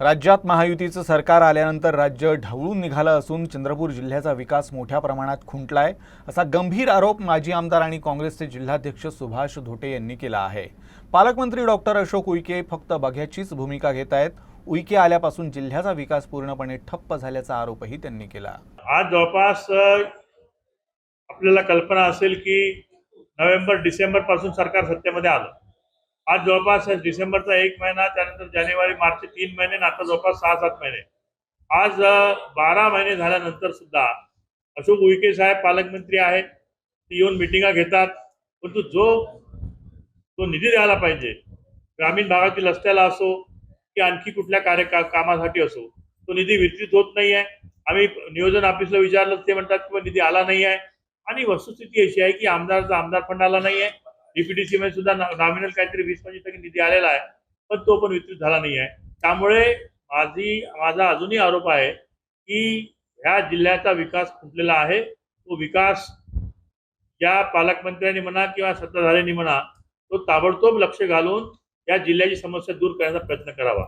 राज्यात महायुतीचं सरकार आल्यानंतर राज्य ढवळून निघालं असून चंद्रपूर जिल्ह्याचा विकास मोठ्या प्रमाणात खुंटलाय असा गंभीर आरोप माजी आमदार आणि काँग्रेसचे जिल्हाध्यक्ष सुभाष धोटे यांनी केला आहे. पालकमंत्री डॉक्टर अशोक उईके फक्त बघ्याचीच भूमिका घेत आहेत. उईके आल्यापासून जिल्ह्याचा विकास पूर्णपणे ठप्प झाल्याचा आरोपही त्यांनी केला. आज जवळपास आपल्याला कल्पना असेल की नोव्हेंबर डिसेंबरपासून सरकार सत्तेमध्ये आलं. आज जवळपास डिसेंबरचा एक महिना त्यानंतर जानेवारी मार्च तीन महिने आता जवळपास सहा सात महिने. आज बारा महिने झाल्यानंतर सुद्धा अशोक उईके साहेब पालकमंत्री आहेत. ते येऊन मिटिंगा घेतात. परंतु जो तो निधी द्यायला पाहिजे ग्रामीण भागातील रस्त्याला असो की आणखी कुठल्या कार्य का- कामासाठी असो तो निधी वितरित होत नाही आहे आम्ही नियोजन ऑफिसला विचारलं ते म्हणतात की निधी आला नाही आहे आणि वस्तुस्थिती अशी आहे की आमदारचा आमदार फंड आला नाही आहे डीपीडीसी मध्ये सुद्धा नॉमिनल काहीतरी वीस पंचवीस टक्के निधी आलेला आहे पण तो पण वितरित झाला नाही आहे त्यामुळे माझी माझा अजूनही आरोप आहे की ह्या जिल्ह्याचा विकास खुंटलेला आहे. तो विकास या पालकमंत्र्यांनी म्हणा किंवा सत्ताधाऱ्यांनी म्हणा तो ताबडतोब लक्ष घालून या जिल्ह्याची समस्या दूर करण्याचा प्रयत्न करावा.